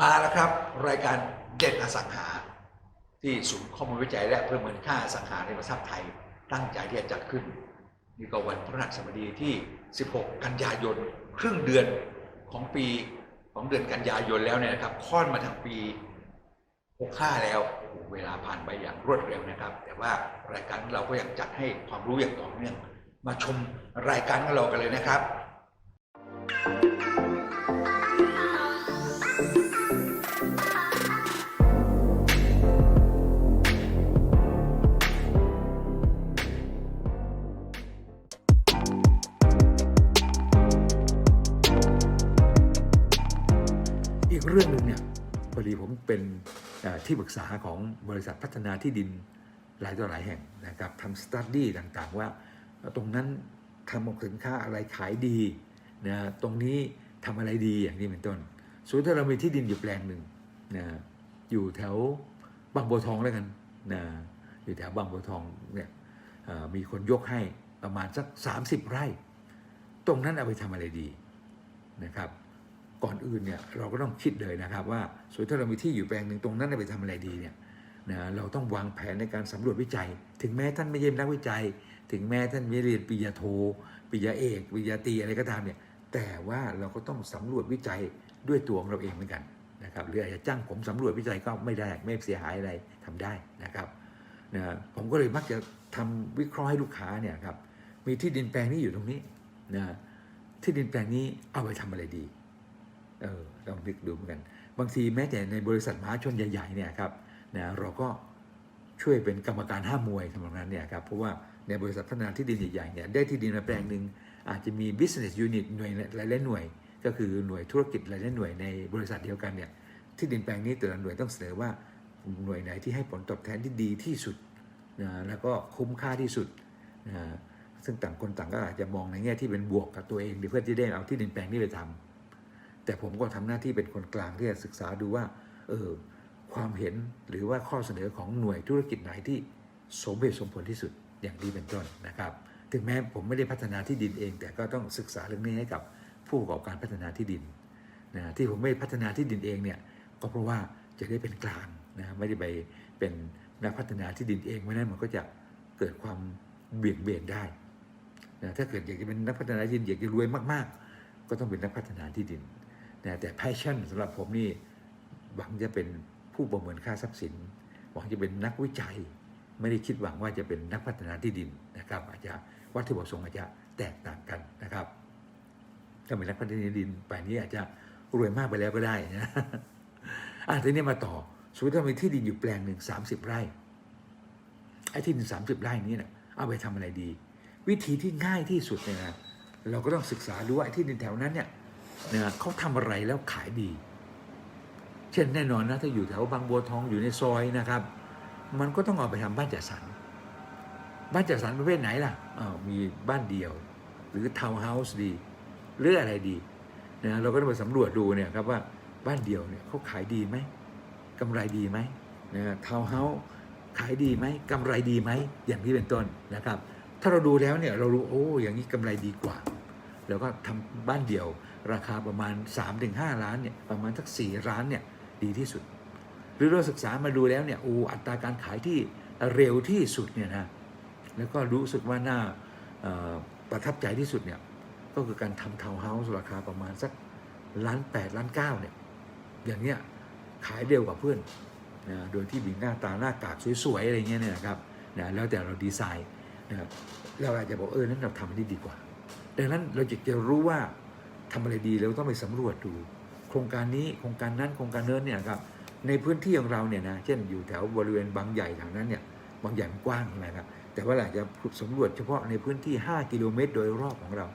มาแล้วครับ รายการเด็ดอสังหา ที่ศูนย์ข้อมูลวิจัยและประเมินค่าอสังหาริมทรัพย์ไทย ตั้งใจที่จะจัดขึ้น นี่ก็วันพฤหัสบดีที่ 16 กันยายน ครึ่งเดือน ของปีของเดือนกันยายนแล้วเนี่ยนะครับค่อนมาทางปี65แล้วโอ้โหเวลาผ่านไปอย่างรวดเร็วนะครับ แต่ว่ารายการเราก็ยังจัดให้ความรู้อย่างต่อเนื่อง มาชมรายการของเรากันเลยนะครับอีก เรื่องหนึ่งเนี่ยพอดีผมเป็นที่ปรึกษาของบริษัทพัฒนาที่ดินหลายต่อหลายแห่งนะครับทำสตัดดี้ต่างๆ ว่าตรงนั้นทำสินค้าอะไรขายดีนะตรงนี้ทำอะไรดีอย่างนี้เป็นต้นสมมติถ้าเรามีที่ดินอยู่แปลงหนึ่งนะอยู่แถวบางบัวทองแล้วกันนะอยู่แถวบางบัวทองเนี่ยมีคนยกให้ประมาณสัก 30 ไร่ ตรงนั้นเอาไปทำอะไรดีนะครับ ก่อนอื่นเนี่ยเราก็ต้องคิดเลยนะครับว่าสมมติถ้าเรามีที่อยู่แปลงหนึ่งตรงนั้นไปทำอะไรดีเนี่ยนะเราต้องวางแผนในการสำรวจวิจัย ถึงแม้ท่านไม่ใช่นักวิจัย ถึงแม้ท่านไม่เรียนปริญญาโทปริญญาเอกปริญญาตรีอะไรก็ตามเนี่ยแต่ว่าเราก็ต้องสำรวจวิจัยด้วยตัวของเราเองเหมือนกันนะครับหรืออาจจะจ้างผมสำรวจวิจัยก็ไม่ได้ไม่เสียหายอะไรทำได้นะครับนะผมก็เลยมักจะทำวิเคราะห์ให้ลูกค้าเนี่ยครับมีที่ดินแปลงนี้อยู่ตรงนี้นะที่ดินแปลงนี้เอาไปทำอะไรดี เออลองนึกดูเหมือนกัน บางทีแม้แต่ในบริษัทมหาชนใหญ่ๆเนี่ยครับนะเราก็ช่วยเป็นกรรมการห้ามมวยทำนองนั้นเนี่ยครับเพราะว่าในบริษัทพัฒนาที่ดินใหญ่ๆเนี่ยได้ที่ดินมาแปลงหนึ่งอาจจะมี business unit หน่วยหลายๆหน่วย ก็คือหน่วยธุรกิจหลายๆหน่วยในบริษัทเดียวกันเนี่ยที่ดินแปลงนี้แต่ละหน่วยต้องเสนอว่าหน่วยไหนที่ให้ผลตอบแทนที่ดีที่สุดนะแล้วก็คุ้มค่าที่สุดนะซึ่งต่างคนต่างก็อาจจะมองในแง่ที่เป็นบวกกับตัวเองเพื่อที่ได้เอาที่ดินแปลงนี้ไปทำ แต่ผมก็ทำหน้าที่เป็นคนกลางที่จะศึกษาดูว่า เออ ความเห็นหรือว่าข้อเสนอของหน่วยธุรกิจไหนที่สมเหตุสมผลที่สุดอย่างนี้เป็นต้นนะครับ ถึงแม้ผมไม่ได้พัฒนาที่ดินเอง แต่ก็ต้องศึกษาเรื่องนี้ให้กับผู้ประกอบการพัฒนาที่ดินนะที่ผมไม่พัฒนาที่ดินเองเนี่ยก็เพราะว่าจะได้เป็นกลางนะไม่ได้ไปเป็นนักพัฒนาที่ดินเองเพราะฉะนั้นมันก็จะเกิดความเบี่ยงเบนได้นะถ้าเกิดอยากจะเป็นนักพัฒนาที่ดินอยากจะรวยมาก ๆ ก็ต้องเป็นนักพัฒนาที่ดิน นะแต่ passion สำหรับผมนี่หวังจะเป็นผู้ประเมินค่าทรัพย์สิน หวังจะเป็นนักวิจัย ไม่ได้คิดหวังว่าจะเป็นนักพัฒนาที่ดินนะครับ อาจจะวัตถุประสงค์อาจจะแตกต่างกันนะครับ ถ้าเป็นนักพัฒนาที่ดินไปนี้อาจจะรวยมากไปแล้วก็ได้นะอะทีนี้มาต่อสมมติถ้ามีที่ดินอยู่แปลงหนึ่งสามสิบไร่ไอ้ที่ดินสามสิบไร่นี้เนะเอาไปทำอะไรดี วิธีที่ง่ายที่สุดเนี่ยนะเราก็ต้องศึกษาดูว่าไอ้ที่ดินแถวนั้นเนี่ย นะเขาทำอะไรแล้วขายดี เช่นแน่นอนนะถ้าอยู่แถวบางบัวทองอยู่ในซอยนะครับ มันก็ต้องเอาไปทำบ้านจัดสรรบ้านจัดสรรประเภทไหนล่ะอ้าวมีบ้านเดียว หรือทาวน์เฮาส์ดี หรืออะไรดีนะเราก็ต้องไปสำรวจดูเนี่ยครับว่าบ้านเดียวเนี่ยเขาขายดีไหมกำไรดีไหมนะทาวน์เฮาส์ขายดีไหมกำไรดีไหมอย่างนี้เป็นต้นนะครับ ถ้าเราดูแล้วเนี่ยเรารู้โอ้อย่างนี้กำไรดีกว่า แล้วก็ทำบ้านเดี่ยว ราคาประมาณ 3-5 ล้านเนี่ยประมาณสัก 4 ล้านเนี่ยดีที่สุด หรือเราศึกษามาดูแล้วเนี่ยโอ้อัตราการขายที่เร็วที่สุดเนี่ยนะแล้วก็รู้สึกว่าน่าประทับใจที่สุดเนี่ยก็คือการทำทาวน์เฮาส์ราคาประมาณสักล้าน8ล้าน9เนี่ยอย่างเนี้ยขายเร็วกว่าเพื่อนนะโดยที่มีหน้าตาหน้ากากสวยๆอะไรเงี้ยเนี่ยครับนะแล้วแต่เราดีไซน์นะครับเราอาจจะบอกเออนั้นเราทำอันนี้ดีกว่า ดังนั้นเราจะจะรู้ว่า ทำอะไรดีเราต้องไปสำรวจดู โครงการนี้โครงการนั้นโครงการเนินเนี่ยครับในพื้นที่ของเราเนี่ยนะเช่นอยู่แถวบริเวณบางใหญ่ทางนั้นเนี่ยบางใหญ่มันกว้างใช่ไหมครับ แต่ว่าเราจะสำรวจเฉพาะในพื้นที่ 5 กิโลเมตร โดยรอบของเรา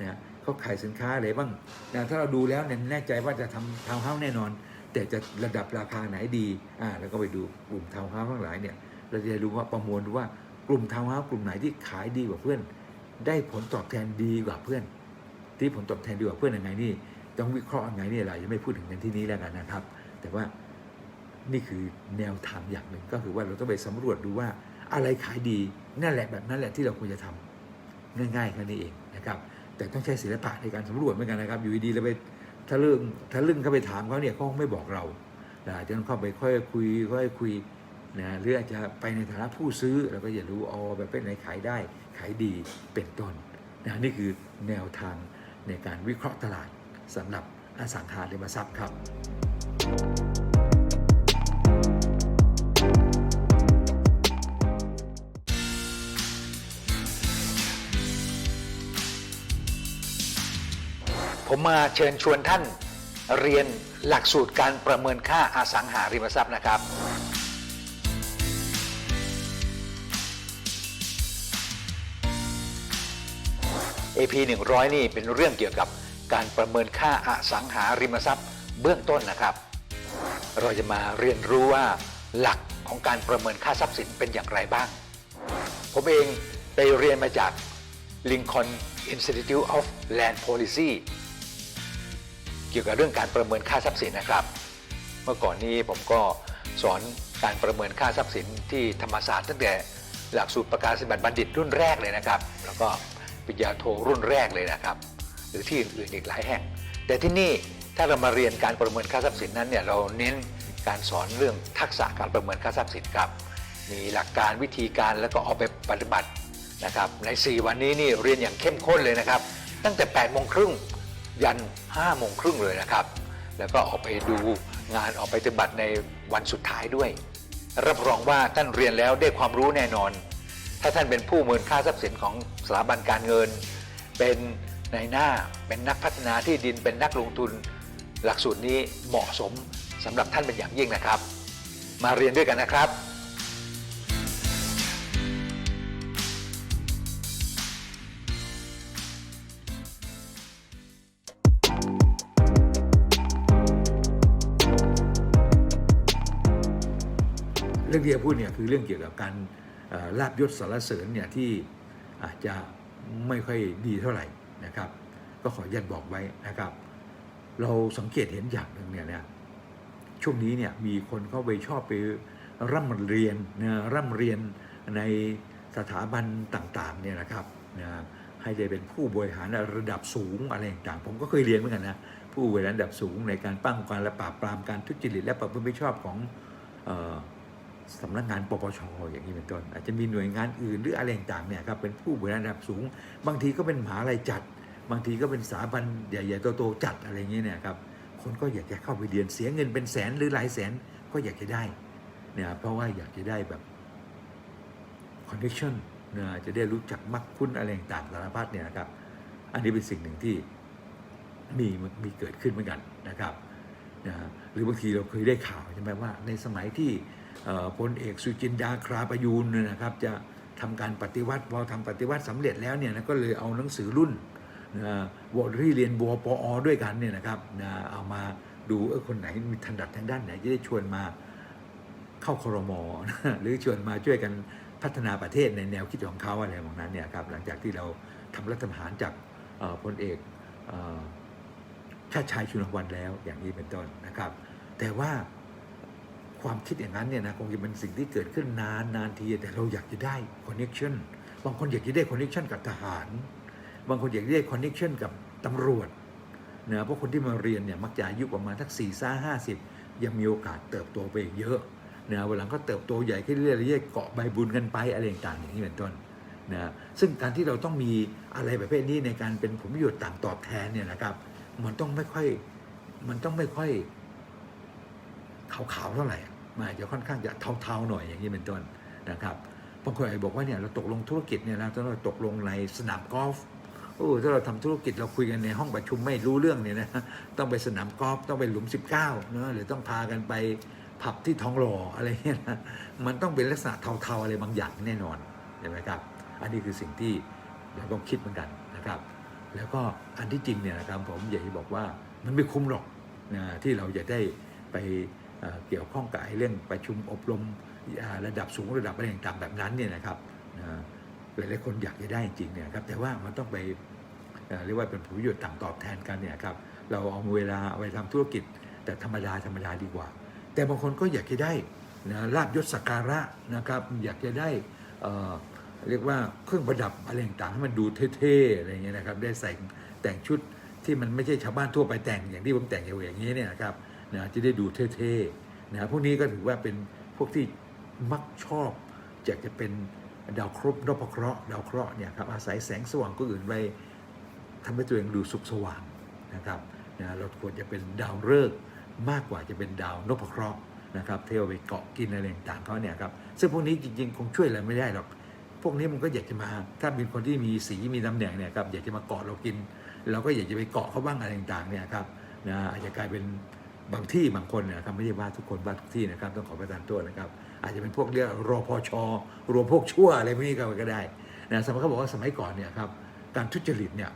นะเขาขายสินค้าอะไรบ้างนะถ้าเราดูแล้วเนี่ยแน่ใจว่าจะทำทาวน์เฮาส์แน่นอน แต่จะระดับราคาไหนดีอ่าแล้วก็ไปดูกลุ่มทาวน์เฮาส์ทั้งหลายเนี่ยเราจะรู้ว่าประมวลดูว่ากลุ่มทาวน์เฮาส์กลุ่มไหนที่ขายดีกว่าเพื่อน ได้ผลตอบแทนดีกว่าเพื่อน ที่ผลตอบแทนดีกว่าเพื่อนยังไงนี่ต้องวิเคราะห์ยังไงนี่ยเราจะไม่พูดถึงในที่นี้แล้วกันนะครับ แต่ว่านี่คือแนวทางอย่างหนึ่งก็คือว่าเราต้องไปสำรวจดูว่าอะไรขายดีนั่นแหละแบบนั้นแหละที่เราควรจะทำง่ายๆแค่นี้เองนะครับ แต่ต้องใช้ศิลปะในการสำรวจเหมือนกันนะครับ อยู่ดีๆเราไปถ้าเรื่งถ้าเรื่งเข้าไปถามเขาเนี่ยเขาไม่บอกเราอาจจะต้องเข้าไปค่อยคุยค่อยคุยนะหรืออาจจะไปในฐานะผู้ซื้อเราก็อย่ารู้อ๋อแบบเป็นไหนขายได้ขายดีเป็นต้นนะนี่คือแนวทาง ในการวิเคราะห์ตลาดสำหรับอสังหาริมทรัพย์ครับ ผมมาเชิญชวนท่านเรียนหลักสูตรการประเมินค่าอสังหาริมทรัพย์นะครับ AP 100 นี่เป็นเรื่องเกี่ยวกับการประเมินค่าอสังหาริมทรัพย์เบื้องต้นนะครับ เราจะมาเรียนรู้ว่าหลักของการประเมินค่าทรัพย์สินเป็นอย่างไรบ้าง ผมเองไปเรียนมาจาก Lincoln Institute of Land Policy เกี่ยวกับเรื่องการประเมินค่าทรัพย์สินนะครับ เมื่อก่อนนี้ผมก็สอนการประเมินค่าทรัพย์สินที่ธรรมศาสตร์ตั้งแต่หลักสูตรประกาศนียบัตรบัณฑิตรุ่นแรกเลยนะครับ แล้วก็ ปริญญาโทรุ่นแรกเลยนะครับ หรือที่อื่นๆอีกหลายแห่ง แต่ที่นี่ถ้าเรามาเรียนการประเมินค่าทรัพย์สินนั้นเนี่ยเราเน้นการสอนเรื่องทักษะการประเมินค่าทรัพย์สินครับ มีหลักการวิธีการแล้วก็เอาไปปฏิบัตินะครับ ใน 4 วันนี้นี่เรียนอย่างเข้มข้นเลยนะครับ ตั้งแต่8โมงครึ่งยัน5โมงครึ่งเลยนะครับ แล้วก็ออกไปดูงานออกไปปฏิบัติในวันสุดท้ายด้วย รับรองว่าท่านเรียนแล้วได้ความรู้แน่นอน ถ้าท่านเป็นผู้เมินค่าทรัพย์สินของสถาบันการเงิน เป็นนายหน้าเป็นนักพัฒนาที่ดินเป็นนักลงทุน หลักสูตรนี้เหมาะสมสำหรับท่านเป็นอย่างยิ่งนะครับ มาเรียนด้วยกันนะครับเรื่องที่จะพูดเนี่ยคือเรื่องเกี่ยวกับการ ลาบยศสารเสริญเนี่ยที่อาจจะไม่ค่อยดีเท่าไหร่นะครับ ก็ขออนุญาตบอกไว้นะครับ เราสังเกตเห็นอย่างหนึ่งเนี่ยนะช่วงนี้เนี่ยมีคนเข้าไปชอบไปร่ำเรียนนะร่ำเรียนในสถาบันต่างๆเนี่ยนะครับนะให้ได้เป็นผู้บริหารระดับสูงอะไรต่างๆผมก็เคยเรียนเหมือนกันนะผู้บริหารระดับสูงในการป้องกันและปราบปรามการทุจริตและประพฤติมิชอบของ สำนักงานปปชอย่างนี้เป็นต้นอาจจะมีหน่วยงานอื่นหรืออะไรต่างเนี่ยครับเป็นผู้บริหารระดับสูง บางทีก็เป็นมหาลัยจัด บางทีก็เป็นสถาบันใหญ่ๆโตๆจัดอะไรอย่างเงี้ยเนี่ยครับคนก็อยากจะเข้าไปเรียนเสียเงินเป็นแสนหรือหลายแสนก็อยากจะได้เนี่ยเพราะว่าอยากจะได้แบบคอนเนคชั่นนะจะได้รู้จักมักคุ้นอะไรต่างสารพัดเนี่ยนะครับ อันนี้เป็นสิ่งหนึ่งที่มีมีเกิดขึ้นเหมือนกันนะครับนะหรือบางทีเราเคยได้ข่าวใช่ไหมว่า ในสมัยที่ พลเอกสุจินดาคราประยูนนะครับ จะทำการปฏิวัติพอทำปฏิวัติสำเร็จแล้วเนี่ยนะก็เลยเอาหนังสือรุ่นนะวอที่เรียนบัวปอด้วยกันเนี่ยนะครับนะเอามาดูเออคนไหนมีถนัดทางด้านไหนจะได้ชวนมาเข้าครมนะหรือชวนมาช่วยกันพัฒนาประเทศในแนวคิดของเขาอะไรแบบนั้นเนี่ยครับหลังจากที่เราทำรัฐประหารจากพลเอกชาติชายชุนวันแล้วอย่างนี้เป็นต้นนะครับ แต่ว่า ความคิดอย่างนั้นเนี่ยนะคงจะเป็นสิ่งที่เกิดขึ้นนานนานทีแต่เราอยากจะได้คอนเน็ชันบางคนอยากจะได้คอนเน็ชันกับทหาร บางคนอยากจะได้คอนเน็ชันกับตำรวจนะเพราะคนที่มาเรียนเนี่ยมักจะอายุประมาณทักสี่ซ่าห้าสิบยังมีโอกาสเติบโตไปเยอะนะวันหลังก็เติบโตใหญ่ขึ้นเรื่อยๆเกาะใบบุญกันไปอะไรต่างๆอย่างนี้เป็นต้นนะซึ่งการที่เราต้องมีอะไรประเภทนี้ในการเป็นผลประโยชน์ต่างตอบแทนเนี่ยนะครับมันต้องไม่ค่อยมันต้องไม่ค่อยขาวๆเท่าไหร่ มันอาจจะค่อนข้างจะเทาๆหน่อยอย่างนี้เป็นต้นนะครับบางคนอาจจะบอกว่าเนี่ยเราตกลงธุรกิจเนี่ยนะถ้าเราตกลงในสนามกอล์ฟโอ้ถ้าเราทำธุรกิจเราคุยกันในห้องประชุมไม่รู้เรื่องเนี่ยนะต้องไปสนามกอล์ฟต้องไปหลุม 19เนอะหรือต้องพากันไปผับที่ท้องหล่ออะไรเงี้ยนะมันต้องเป็นลักษณะเทาๆอะไรบางอย่างแน่นอนเห็นไหมครับ อันนี้คือสิ่งที่เราต้องคิดเหมือนกันนะครับ แล้วก็อันที่จริงเนี่ยนะครับผมอยากจะบอกว่ามันไม่คุ้มหรอกนะที่เราจะได้ไป เกี่ยวข้องกับเรื่องประชุมอบรมระดับสูงระดับอะไรต่างๆแบบนั้นเนี่ยนะครับหลายๆคนอยากจะได้จริงเนี่ยครับแต่ว่ามันต้องไปเรียกว่าเป็นผลประโยชน์ต่างตอบแทนกันเนี่ยครับเราเอาเวลาเอาไปทำธุรกิจ แต่ธรรมดาธรรมดาดีกว่า แต่บางคนก็อยากจะได้นะลาบยศสักการะนะครับอยากจะได้เอ่อเรียกว่าเครื่องประดับอะไรต่างๆให้มันดูเท่ๆอะไรเงี้ยนะครับได้ใส่แต่งชุดที่มันไม่ใช่ชาวบ้านทั่วไปแต่งอย่างที่ผมแต่งอย่างนี้เนี่ยนะครับ นะจะได้ดูเท่ๆนะพวกนี้ก็ถือว่าเป็นพวกที่มักชอบอยากจะเป็นดาวครบนพเคราะห์ดาวเคราะห์เนี่ยครับอาศัยแสงสว่างก็อื่นไปทำให้ตัวเองดูสุขสว่างนะครับนะเราควรจะเป็นดาวฤกษ์มากกว่าจะเป็นดาวนพเคราะห์นะครับเที่ยวไปเกาะกินอะไรต่างๆเขาเนี่ยครับซึ่งพวกนี้จริงๆ คงช่วยอะไรไม่ได้หรอก พวกนี้มันก็อยากจะมา ถ้าเป็นคนที่มีสีมีตำแหน่งเนี่ยครับอยากจะมาเกาะเรากิน เราก็อยากจะไปเกาะเขาบ้างอะไรต่างๆเนี่ยครับนะอาจจะกลายเป็น บางที่บางคนเนะครับไม่ใช่ว่าทุกคนว่าทุกที่นะครับ ต้องขอประทานโทษนะครับ อาจจะเป็นพวกเรียกรอพชรวมพวกชั่วอะไรพวกนี้ก็ก็ได้นะสมัยเขาบอกว่าสมัยก่อนเนี่ยครับการทุจริตเนี่ย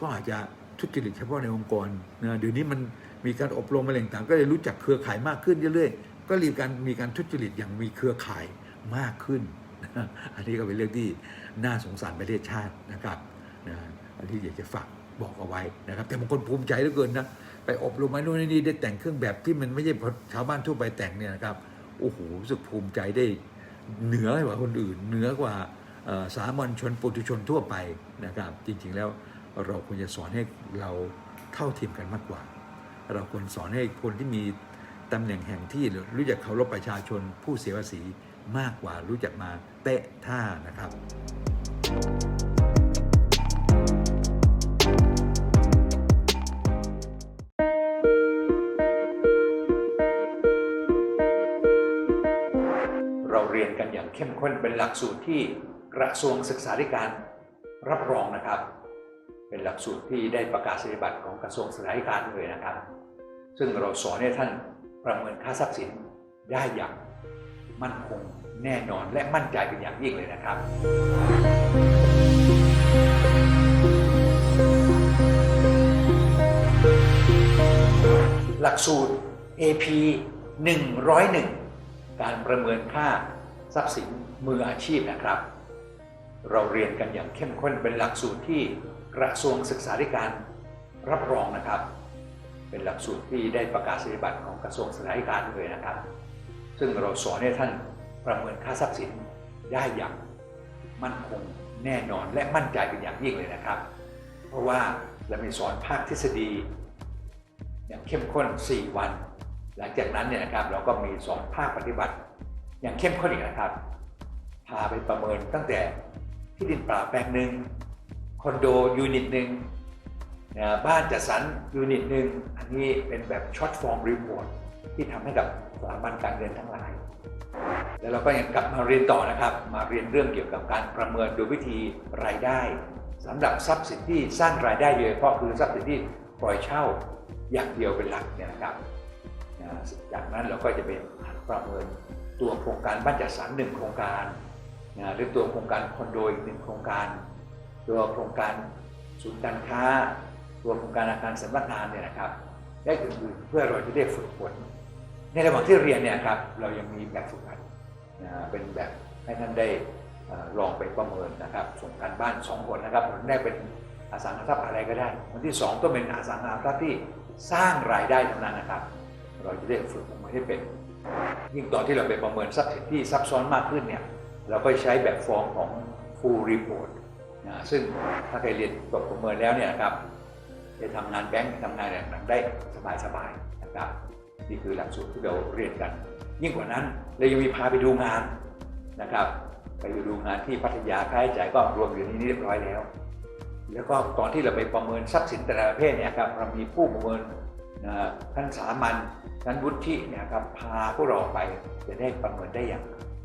ก็อาจจะทุจริตเฉพาะในองค์กรนะเดี๋ยวนี้มันมีการอบรมอะไรต่างก็เลยรู้จักเครือข่ายมากขึ้นเรื่อยๆก็รีบการมีการทุจริตอย่างมีเครือข่ายมากขึ้น อันนี้ก็เป็นเรื่องที่น่าสงสารประเทศชาตินะครับนะอันที่อยากจะฝากบอกเอาไว้นะครับ แต่บางคนภูมิใจเหลือเกินนะ ไปอบรมมาโน่นนี่ได้แต่งเครื่องแบบที่มันไม่ใช่ชาวบ้านทั่วไปแต่งเนี่ยนะครับโอ้โหรู้สึกภูมิใจได้เหนือกว่าคนอื่น เหนือกว่าสามัญชนปุถุชนทั่วไปนะครับ จริงๆแล้วเราควรจะสอนให้เราเท่าเทียมกันมากกว่า เราควรสอนให้คนที่มีตำแหน่งแห่งที่รู้จักเคารพประชาชนผู้เสียภาษีมากกว่ารู้จักมาเตะท่านะครับเร เรียนกันอย่างเข้มข้นเป็นหลักสูตรที่กระทรวงศึกษาธิการรับรองนะครับ เป็นหลักสูตรที่ได้ประกาศนียบัตรของกระทรวงศึกษาธิการเลยนะครับ ซึ่งเราสอนให้ท่านประเมินค่าทรัพย์สินได้อย่างมั่นคงแน่นอนและมั่นใจเป็นอย่างยิ่งเลยนะครับ หลักสูตร AP 101 การประเมินค่า ทรัพย์สินมืออาชีพนะครับ เราเรียนกันอย่างเข้มข้นเป็นหลักสูตรที่กระทรวงศึกษาธิการรับรองนะครับ เป็นหลักสูตรที่ได้ประกาศนียบัตรของกระทรวงศึกษาธิการเลยนะครับ ซึ่งเราสอนให้ท่านประเมินค่าทรัพย์สินได้อย่างมั่นคงแน่นอนและมั่นใจเป็นอย่างยิ่งเลยนะครับ เพราะว่าเรามีสอนภาคทฤษฎี อย่างเข้มข้น 4 วัน หลังจากนั้นเนี่ยนะครับเราก็มีสอนภาคปฏิบัติ อย่างเข้มข้นอีกนะครับ พาไปประเมินตั้งแต่ที่ดินปล่าแปลงหนึ่งคอนโดยูนิตหนึ่งนะบ้านจัดสรรยูนิตหนึ่งอันนี้เป็นแบบช็อตฟอร์มรีพอร์ตที่ทำให้กับสถาบันการเงินทั้งหลาย แล้วเราก็ยังกลับมาเรียนต่อนะครับ มาเรียนเรื่องเกี่ยวกับการประเมินโดยวิธีรายได้สำหรับทรัพย์สินที่สร้างรายได้โดยเฉพาะคือทรัพย์สินที่ปล่อยเช่าอย่างเดียวเป็นหลักเนี่ยนะครับ จากนั้นเราก็จะไปประเมิน ตัวโครงการบ้านจัดสรรหนึ่งโครงการนะหรือตัวโครงการคอนโดอีกหนึ่งโครงการ ตัวโครงการศูนย์การค้า ตัวโครงการอาคารสำนักงานเนี่ยนะครับ ได้อื่นๆเพื่อเราจะได้ฝึกฝนในระหว่างที่เรียนเนี่ยครับเรายังมีแบบฝึกหัดนะเป็นแบบให้ท่านได้ลองไปประเมินนะครับ ส่งการบ้าน2คนนะครับคนแรกเป็นอสังหาทรัพย์อะไรก็ได้คนที่ 2 ต้องเป็นอสังหาทรัพย์ที่สร้างรายได้เท่านั้นนะครับ เราจะได้ฝึกออกมาให้เป็น ยิ่งตอนที่เราไปประเมินทรัพย์สินที่ซับซ้อนมากขึ้นเนี่ยเราก็ใช้แบบฟอร์มของ full report นะซึ่งถ้าใครเรียนจบประเมินแล้วเนี่ยครับจะทำงานแบงก์ทำงานต่างๆได้สบายๆนะครับนี่คือหลักสูตรที่เราเรียนกัน ยิ่งกว่านั้นเรายังมีพาไปดูงานนะครับ ไปดูงานที่พัทยาค่าใช้จ่ายก็รวมอยู่ในนี้เรียบร้อยแล้ว แล้วก็ตอนที่เราไปประเมินทรัพย์สินแต่ละประเภทเนี่ยครับเรามีผู้ประเมินท่านสามัญ ท่านวุฒิเนี่ยครับพาพวกเราไปจะได้ประเมินได้อย่าง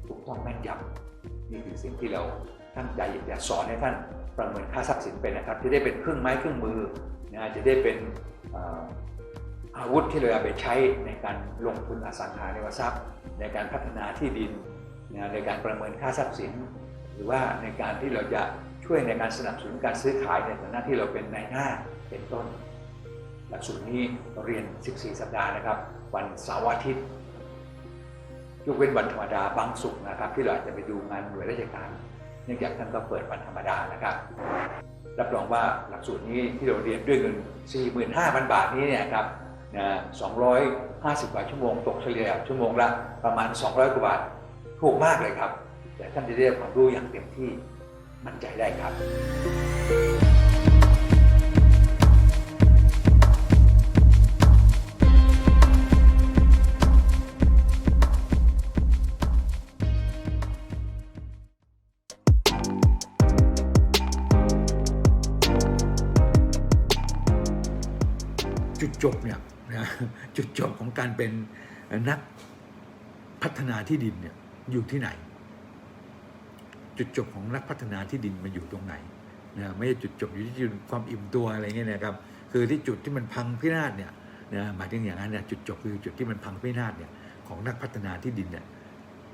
ถูกต้องแม่นยำนี่คือสิ่งที่เราตั้งใจอยากจะสอนให้ท่านประเมินค่าทรัพย์สินเป็นนะครับจะได้เป็นเครื่องไม้เครื่องมือนะจะได้เป็นเอ่ออาวุธที่เราเอาไปใช้ในการลงทุนอสังหาริมทรัพย์ ในการพัฒนาที่ดินนะในการประเมินค่าทรัพย์สิน หรือว่าในการที่เราจะช่วยในการสนับสนุนการซื้อขายในฐานะที่เราเป็นนายหน้าเป็นต้น หลักสูตรนี้เรียน 14 สัปดาห์นะครับ วันเสาร์อาทิตย์ยกเว้นวันธรรมดาบางสุกนะครับ ที่เราอาจจะไปดูงานหน่วยราชการ เนื่องจากท่านก็เปิดวันธรรมดานะครับ รับรองว่าหลักสูตรนี้ที่เราเรียนด้วยเงิน 45,000 บาทนี้เนี่ยครับนะ250 กว่าชั่วโมง ตกเฉลี่ยชั่วโมงละประมาณ 200 กว่าบาทถูกมากเลยครับ แต่ท่านจะได้ความรู้อย่างเต็มที่มั่นใจได้ครับ จบเนี่ยนะจุดจบของการเป็นนักพัฒนาที่ดินเนี่ยอยู่ที่ไหน จุดจบของนักพัฒนาที่ดินมันอยู่ตรงไหนนะไม่ใช่จุดจบอยู่ที่ความอิ่มตัวอะไรเงี้ยนะครับคือที่จุดที่มันพังพินาศเนี่ยนะหมายถึงอย่างนั้นเนี่ยจุดจบคือจุดที่มันพังพินาศเนี่ยของนักพัฒนาที่ดินเนี่ย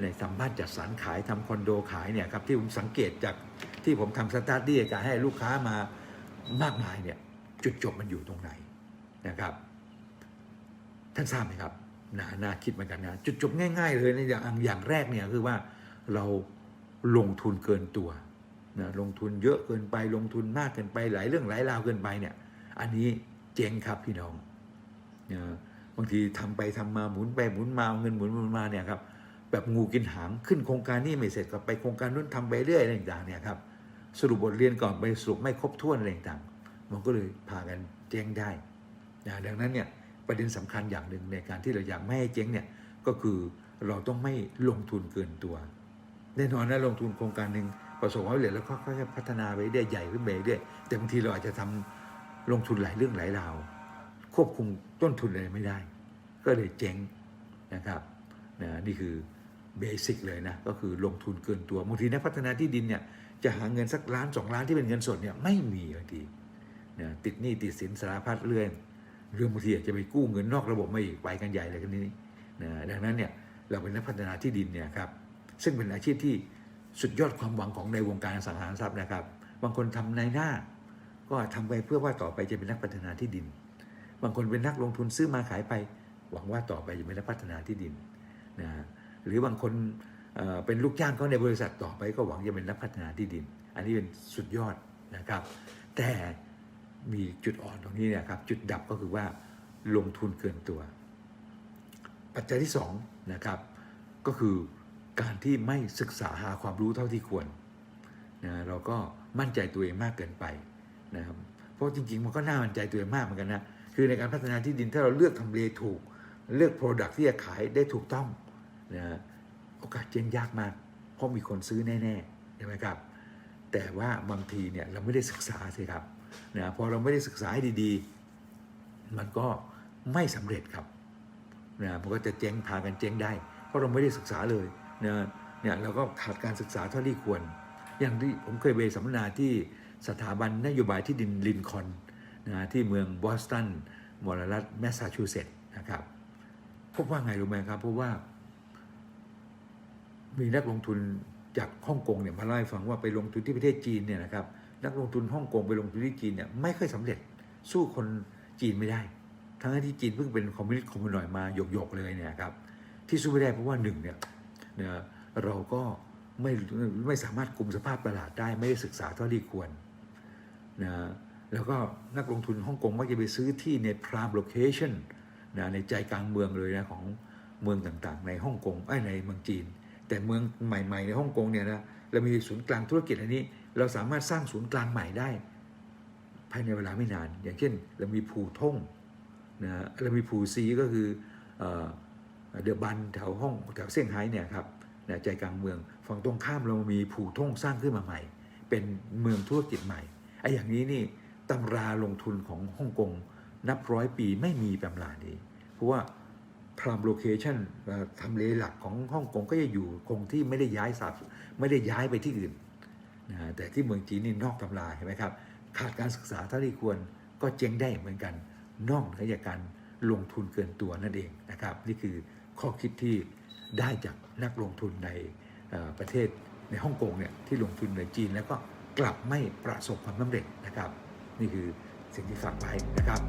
ในทำบ้านจัดสรรขายทำคอนโดขายเนี่ยครับที่ผมสังเกตจากที่ผมทำสตาร์ทดี้การให้ลูกค้ามามากมายเนี่ยจุดจบมันอยู่ตรงไหน นะครับ ท่านทราบไหมครับน,น่าคิดเหมือนกันนะจุดจบง่าย ๆ เลยในะอย่างอย่างแรกเนี่ยคือว่าเราลงทุนเกินตัวนะลงทุนเยอะเกินไปลงทุนมากเกินไปหลายเรื่องหลายราวเกินไปเนี่ย อันนี้เจ๊งครับพี่น้องนะบางทีทำไปทำมาหมุนไปหมุนมาเอาเงินหมุนหมุนมาเนี่ยครับแบบงูกินหางขึ้นโครงการนี้ไม่เสร็จก็ไปโครงการนู้นทำไปเรื่อยอะไรต่างๆเนี่ยครับสรุปบทเรียนก่อนไปสรุปไม่ครบถ้วนอะไรต่างๆมันก็เลยพากันเจ๊งได้ นะดังนั้นเนี่ยประเด็นสำคัญอย่างหนึ่งในการที่เราอยากไม่ให้เจ๊งเนี่ยก็คือเราต้องไม่ลงทุนเกินตัว แน่นอนนะลงทุนโครงการหนึ่งประสบความสำเร็จแล้วก็ค่อยๆพัฒนาไปเรื่อยใหญ่ขึ้นไปเรื่อยแต่บางทีเราอาจจะทำลงทุนหลายเรื่องหลายราว ควบคุมต้นทุนอะไรไม่ได้ ก็เลยเจ๊งนะครับนะนี่คือเบสิกเลยนะก็คือลงทุนเกินตัวบางทีนักพัฒนาที่ดินเนี่ยจะหาเงินสักล้านสองล้านที่เป็นเงินสดเนี่ยไม่มีบางทีนะติดหนี้ติดสินสารพัดเรื่อง เรื่องบางทีอาจจะไปกู้เงินนอกระบบมาอีกไปกันใหญ่เลยกันนี้นะดังนั้นเนี่ยเราเป็นนักพัฒนาที่ดินเนี่ยครับซึ่งเป็นอาชีพที่สุดยอดความหวังของในวงการสังหารทรัพย์นะครับ บางคนทำในหน้า ก็ทำไปเพื่อว่าต่อไปจะเป็นนักพัฒนาที่ดิน บางคนเป็นนักลงทุนซื้อมาขายไป หวังว่าต่อไปจะเป็นนักพัฒนาที่ดินนะหรือบางคนเอ่อเป็นลูกจ้างเขาในบริษัทต่อไปก็หวังจะเป็นนักพัฒนาที่ดิน อันนี้เป็นสุดยอดนะครับ แต่ มีจุดอ่อนตรงนี้เนี่ยครับจุดดับก็คือว่าลงทุนเกินตัว ปัจจัยที่สองนะครับก็คือการที่ไม่ศึกษาหาความรู้เท่าที่ควรนะเราก็มั่นใจตัวเองมากเกินไปนะครับเพราะจริงๆ มันก็น่ามั่นใจตัวเองมากเหมือนกันนะคือในการพัฒนาที่ดินถ้าเราเลือกทำเลถูก เลือก Product ที่จะขายได้ถูกต้องนะโอกาสเจ๊งยากมาก เพราะมีคนซื้อแน่ๆใช่ไหมครับ แต่ว่าบางทีเนี่ยเราไม่ได้ศึกษาสิครับ นะพอเราไม่ได้ศึกษาให้ดีๆ มันก็ไม่สำเร็จครับนะมันก็จะเจ๊งพากันเจ๊งได้ เพราะเราไม่ได้ศึกษาเลยนะเนี่ยเราก็ขาดการศึกษาเท่าที่ควร อย่างที่ผมเคยไปสัมมนาที่สถาบันนโยบายที่ดินลินคอนนะที่เมืองบอสตันมลรัฐแมสซาชูเซตส์นะครับพบว่าไงรู้ไหมครับเพราะว่า มีนักลงทุนจากฮ่องกงเนี่ยมาเล่าให้ฟังว่าไปลงทุนที่ประเทศจีนเนี่ยนะครับ นักลงทุนฮ่องกงไปลงทุนที่จีนเนี่ยไม่ค่อยสำเร็จสู้คนจีนไม่ได้ ทั้งที่จีนเพิ่งเป็นคอมมิวนิสต์คอมมิวหน่อยมาหยกๆเลยเนี่ยครับที่สู้ไม่ได้เพราะว่าหนึ่งเนี่ยนะเราก็ไม่ไม่สามารถกลุ่มสภาพตลาดได้ไม่ได้ศึกษาเท่าที่ควรนะแล้วก็นักลงทุนฮ่องกงมักจะไปซื้อที่ในพรามโลเคชันนะในใจกลางเมืองเลยนะของเมืองต่างๆ ในฮ่องกงไอ้ในเมืองจีน แต่เมืองใหม่ ๆ ในฮ่องกงเนี่ยนะเรามีศูนย์กลางธุรกิจอันนี้ เราสามารถสร้างศูนย์กลางใหม่ได้ ภายในเวลาไม่นาน อย่างเช่น เรามีภูท่งนะเรามีภูซีก็คือเดอะบันแถวห้องแถวเซี่ยงไฮ้เนี่ยครับนะใจกลางเมืองฝั่งตรงข้ามเรามีภูท่งสร้างขึ้นมาใหม่ เป็นเมืองธุรกิจใหม่ไอ้อย่างนี้นี่ตำราลงทุนของฮ่องกงนับร้อยปีไม่มีตำรานี้ เพราะว่าพรามโลเคชันทำเลหลักของฮ่องกงก็จะอยู่คงที่ไม่ได้ย้ายสับไม่ได้ย้ายไปที่อื่น นะแต่ที่เมืองจีนนี่นอกตำราเห็นไหมครับ ขาดการศึกษาเท่าที่ควรก็เจ๊งได้เหมือนกัน นอกเหนือจากการลงทุนเกินตัวนั่นเองนะครับ นี่คือข้อคิดที่ได้จากนักลงทุนในประเทศในฮ่องกงเนี่ยที่ลงทุนในจีนแล้วก็กลับไม่ประสบความสำเร็จนะครับ นี่คือสิ่งที่ฝากไว้นะครับ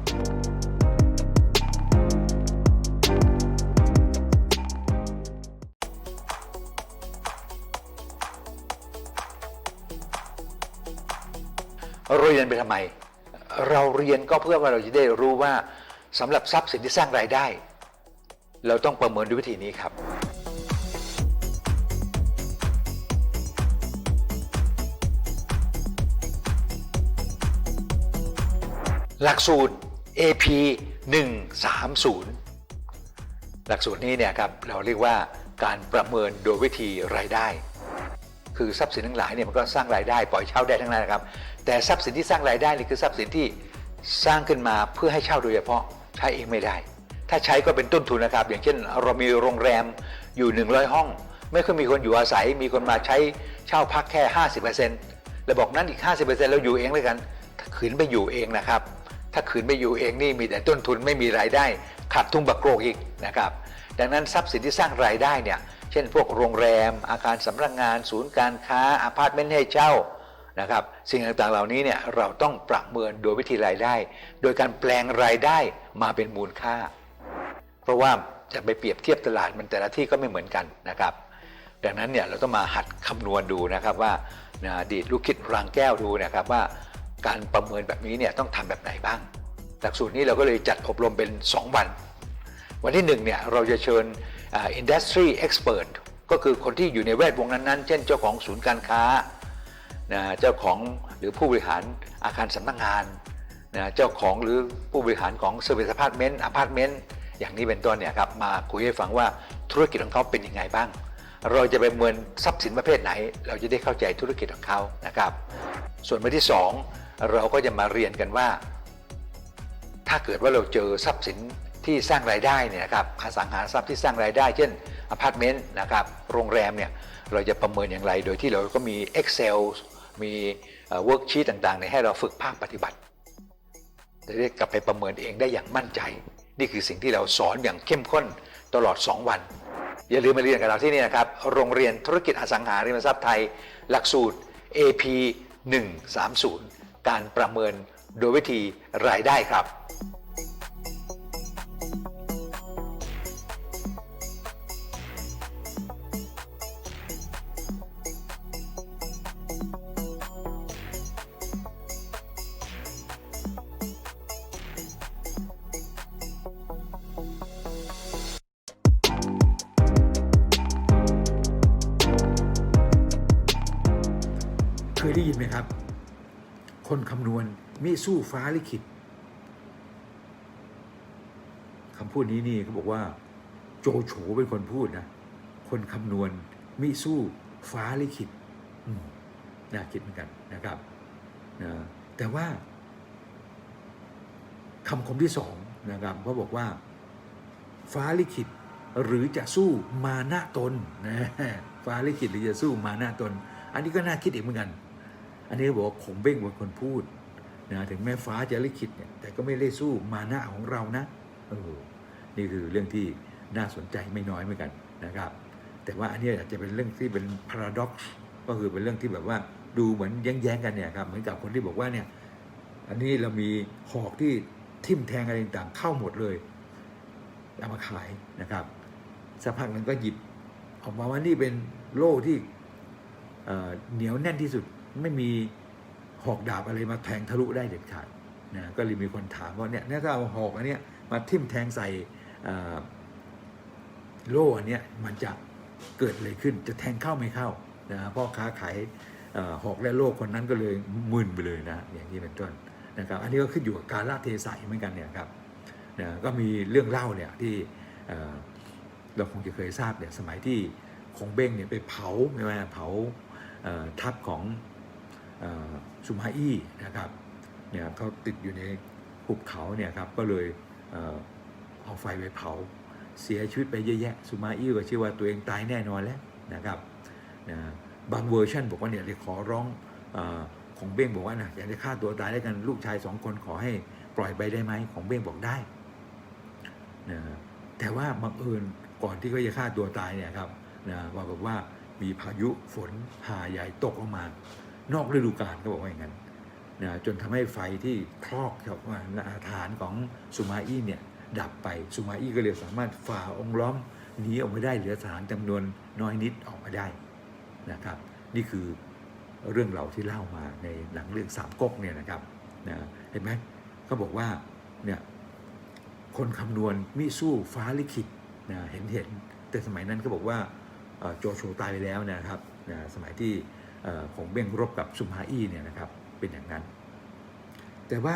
เราเรียนไปทำไม เราเรียนก็เพื่อว่าเราจะได้รู้ว่าสำหรับทรัพย์สินที่สร้างรายได้ เราต้องประเมินด้วยวิธีนี้ครับ หลักสูตร AP 130 หลักสูตรนี้เนี่ยครับเราเรียกว่าการประเมินโดยวิธีรายได้ คือทรัพย์สินทั้งหลายเนี่ยมันก็สร้างรายได้ปล่อยเช่าได้ทั้งนั้นนะครับ แต่ทรัพย์สินที่สร้างรายได้นี่คือทรัพย์สินที่สร้างขึ้นมาเพื่อให้เช่าโดยเฉพาะใช้เองไม่ได้ ถ้าใช้ก็เป็นต้นทุนนะครับ อย่างเช่น เรามีโรงแรมอยู่ 100 ห้อง ไม่ค่อยมีคนอยู่อาศัย มีคนมาใช้เช่าพักแค่ 50%แล้วบอกนั้นอีก 50%เราอยู่เองเลยกันถ้าขืนไปอยู่เองนะครับ ถ้าขืนไปอยู่เองนี่มีแต่ต้นทุนไม่มีรายได้ขาดทุนบักโกรกอีกนะครับดังนั้นทรัพย์สินที่สร้างรายได้เนี่ย เช่นพวกโรงแรม อาคารสำนักงาน ศูนย์การค้าอพาร์ตเมนต์ให้เช่านะครับสิ่งต่างๆเหล่านี้เนี่ยเราต้องประเมินโดยวิธีรายได้ โดยการแปลงรายได้มาเป็นมูลค่า เพราะว่าจะไปเปรียบเทียบตลาดมันแต่ละที่ก็ไม่เหมือนกันนะครับดังนั้นเนี่ยเราต้องมาหัดคำนวณดูนะครับว่านะดีดลูกคิดรางแก้วดูนะครับว่าการประเมินแบบนี้เนี่ยต้องทำแบบไหนบ้าง หลักสูตรนี้เราก็เลยจัดอบรมเป็น 2 วัน วันที่1เนี่ยเราจะเชิญ อ่า industry expert ก็คือคนที่อยู่ในแวดวงนั้นๆ เช่นเจ้าของศูนย์การค้านะเจ้าของหรือผู้บริหารอาคารสำนักงานนะเจ้าของหรือผู้บริหารของ service apartment apartment อย่างนี้เป็นต้นเนี่ยครับมาคุยให้ฟังว่าธุรกิจของเขาเป็นยังไงบ้าง เราจะไปเมินทรัพย์สินประเภทไหน เราจะได้เข้าใจธุรกิจของเขานะครับ ส่วนวันที่ 2 เราก็จะมาเรียนกันว่า ถ้าเกิดว่าเราเจอทรัพย์สิน ที่สร้างรายได้เนี่ยนะครับอสังหารทรัพย์ที่สร้างรายได้ เช่นอพาร์ตเมนต์นะครับโรงแรมเนี่ยเราจะประเมินอย่างไรโดยที่เราก็มี Excel มีเวิร์กชีตต่างๆเนี่ยให้เราฝึกภาคปฏิบัติจะได้กลับไปประเมินเองได้อย่างมั่นใจ นี่คือสิ่งที่เราสอนอย่างเข้มข้นตลอด 2 วัน อย่าลืมมาเรียนกับเราที่นี่นะครับ โรงเรียนธุรกิจอสังหาริมทรัพย์ไทย หลักสูตร AP 130 การประเมินโดยวิธีรายได้ครับ สู้ฟ้าลิขิตคำพูดนี้นี่เขาบอกว่า โจโฉเป็นคนพูดนะ คนคำนวณมิสู้ฟ้าลิขิตน่าคิดเหมือนกันนะครับนะแต่ว่าคำคมที่สองนะครับเขาบอกว่า ฟ้าลิขิตหรือจะสู้มานะตนนะฟ้าลิขิตหรือจะสู้มานะตน อันนี้ก็น่าคิดอีกเหมือนกัน อันนี้บอกว่าขงเบ้งเป็นคนพูด นะถึงแม้ฟ้าจะลิขิตเนี่ยแต่ก็ไม่ได้สู้มานะของเรานะเออนี่คือเรื่องที่น่าสนใจไม่น้อยเหมือนกันนะครับ แต่ว่าอันนี้อาจจะเป็นเรื่องที่เป็น paradox ก็คือเป็นเรื่องที่แบบว่าดูเหมือนแย้งๆกันเนี่ยครับเหมือนกับคนที่บอกว่าเนี่ยอันนี้เรามีหอกที่ทิ่มแทงอะไรต่างๆเข้าหมดเลยเอามาขายนะครับสักพักหนึงก็หยิบออกมาว่านี่เป็นโล่ที่เเหนียวแน่นที่สุดไม่มี หอกดาบอะไรมาแทงทะลุได้เด็ดขาดนะก็เลยมีคนถามว่าเนี่ยถ้าเอาหอกอันเนี้ยมาทิ่มแทงใส่โล่อันเนี้ยมันจะเกิดอะไรขึ้นจะแทงเข้าไม่เข้านะพ่อค้าขายอหอกและโล่คนนั้นก็เลยมึนไปเลยนะอย่างนี้เป็นต้นนะครับอันนี้ก็ขึ้นอยู่กับการละเทศะเหมือนกันเนี่ยครับนะก็มีเรื่องเล่าเนี่ยที่เราคงจะเคยทราบเนี่ยสมัยที่คงเบ้งเนี่ยไปเผาใช่ไหมเผาทัพของ ซูมาอี้นะครับเนี่ยเขาติดอยู่ในหุบเขาเนี่ยครับก็เลยเอาไฟไปเผา เสียชีวิตไปเยอะแยะซูมาอี้ก็เชื่อว่าตัวเองตายแน่นอนแล้วนะครับนะบางเวอร์ชันบอกว่าเนี่ยเลยขอร้องอของเบ้งบอกว่านะอยากจะฆ่าตัวตายได้กันลูกชายสองคนขอให้ปล่อยไปได้ไหมของเบ้งบอกได้นะแต่ว่าบังเอิญก่อนที่เขาจะฆ่าตัวตายเนี่ยครับนะว่าแบบว่ามีพายุฝนหาใหญ่ตกลงมา นอกฤดูกาลก็บอกว่าอย่างนั้นนะจนทำให้ไฟที่คลอกกับฐานของสุมาอี้เนี่ยดับไปสุมาอี้ก็เลยสามารถฝ่าองค์ล้อมหนีออกมาได้เหลือฐานจำนวนน้อยนิดออกมาได้นะครับ นี่คือเรื่องเราที่เล่ามาในหนังเรื่องสามก๊กเนี่ยนะครับนะเห็นไหมเขาบอกว่าเนี่ยคนคำนวณมิสู้ฟ้าลิขิตนะเห็นเห็นแต่สมัยนั้นเขาบอกว่าโจโฉตายไปแล้วนะครับนะสมัยที่ ของเบ้งรบกับซุมฮาอี้เนี่ยนะครับเป็นอย่างนั้น แต่ว่า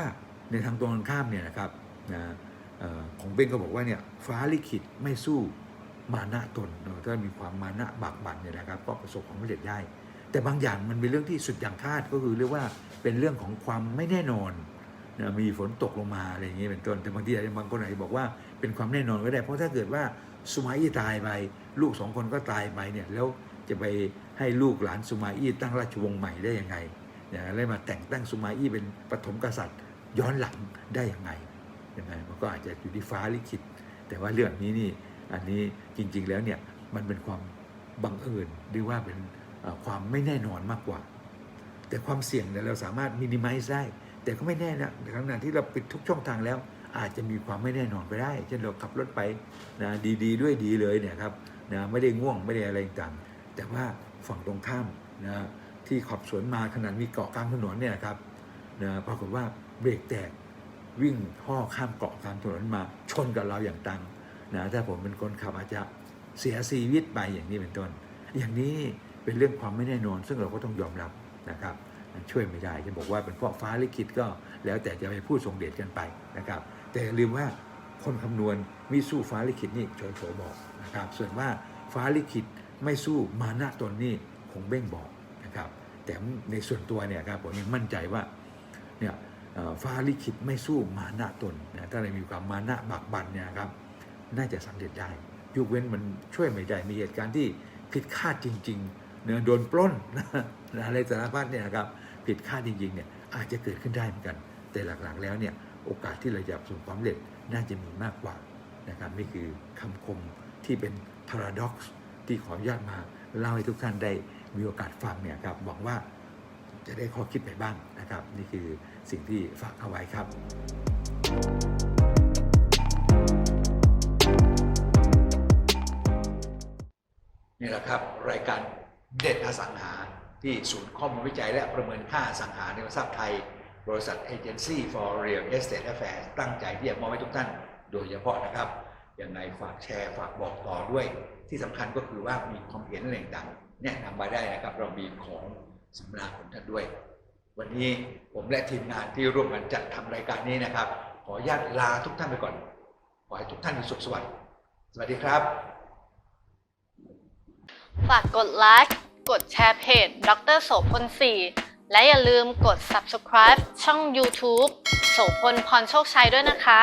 ในทางตรงกันข้ามเนี่ยนะครับนะออของเบ้งก็บอกว่าเนี่ยฟ้าลิขิตไม่สู้มานะตนเนอะถ้ามีความมานะบากบั่นเนี่ยนะครับ ก็ประสบความสำเร็จได้ แต่บางอย่างมันเป็นเรื่องที่สุดอย่างคาดก็คือเรียกว่าเป็นเรื่องของความไม่แน่นอนนะมีฝนตกลงมาอะไรอย่างเงี้ยเป็นต้นแต่บางทีบางคนอาจจะบอกว่าเป็นความแน่นอนก็ได้ เพราะถ้าเกิดว่าสุมาอี้ตายไป ลูกสองคนก็ตายไปเนี่ยแล้วจะไป ให้ลูกหลานสุมาอี้ตั้งราชวงศ์ใหม่ได้ยังไงอย่างแล้วมาแต่งตั้งสุมาอี้เป็นปฐมกษัตริย์ ย้อนหลังได้ยังไงยังไงมันก็อาจจะอยู่ที่ฟ้าลิขิต แต่ว่าเรื่องนี้นี่อันนี้จริง ๆแล้วเนี่ยมันเป็นความบังเอิญหรือว่าเป็นความไม่แน่นอนมากกว่า แต่ความเสี่ยงเนี่ยเราสามารถมินิมัลได้ แต่ก็ไม่แน่นะในขณะที่เราปิดทุกช่องทางแล้ว อาจจะมีความไม่แน่นอนไปได้ เช่นเราขับรถไปนะดีๆ ด้วยดีเลยเนี่ยครับนะไม่ได้ง่วงไม่ได้อะไรต่างแต่ว่า ฝั่งตรงข้ามนะที่ขับสวนมาขนาดมีเกาะกลางถนนเนี่ยครับนะปรากฏว่าเบรกแตกวิ่งห่อข้ามเกาะกลางถนนมาชนกับเราอย่างตังนะถ้าผมเป็นคนขับอาจจะเสียชีวิตไปอย่างนี้เป็นต้น อย่างนี้เป็นเรื่องความไม่แน่นอน ซึ่งเราก็ต้องยอมรับนะครับช่วยไม่ได้จะบอกว่าเป็นเพราะฟ้าลิขิตก็แล้วแต่จะไปพูดทรงเดชกันไปนะครับ แต่ลืมว่าคนคำนวณมิสู้ฟ้าลิขิตนี่โฉโฉบอกนะครับ ส่วนว่าฟ้าลิขิต ไม่สู้มานะตนนี่คงเบ้งบอกนะครับ แต่ในส่วนตัวเนี่ยครับผมยังมั่นใจว่าเนี่ยฟ้าลิขิตไม่สู้มานะตนนะถ้าเรามีความมานะบักบันเนี่ยครับน่าจะสำเร็จได้ยกเว้นมันช่วยไม่ได้มีเหตุการณ์ที่ผิดคาดจริงๆเนื้อโดนปล้นอะไรสารพัดเนี่ยครับผิดคาดจริงๆเนี่ยอาจจะเกิดขึ้นได้เหมือนกัน แต่หลักๆแล้วเนี่ยโอกาสที่เราจะประสบความสำเร็จน่าจะมีมากกว่านะครับนี่คือคำคมที่เป็น paradox ที่ขออนุญาตมาเล่าให้ทุกท่านได้มีโอกาสฟังเนี่ยครับหวังว่าจะได้ข้อคิดไปบ้างนะครับ นี่คือสิ่งที่ฝากเอาไว้ครับ นี่แหละครับรายการเด็ดอสังหาที่ศูนย์ข้อมูลวิจัยและประเมินค่าอสังหาริมทรัพย์ไทย บริษัท Agency for Real Estate Affairs ตั้งใจที่จะมอบให้ทุกท่านโดยเฉพาะนะครับ ยังไงฝากแชร์ฝากบอกต่อด้วย ที่สำคัญก็คือว่ามีความเห็นอะไรต่างแนะนำมาได้นะครับ เรามีของสำราญของท่านด้วย วันนี้ผมและทีมงานที่ร่วมกันจัดทำรายการนี้นะครับ ขออนุญาตลาทุกท่านไปก่อน ขอให้ทุกท่านมีสุขสวัสดิ์สวัสดีครับ ฝากกดไลค์กดแชร์เพจดรโสพล4และอย่าลืมกด subscribe ช่อง YouTube โสพลพรโชคชัยด้วยนะคะ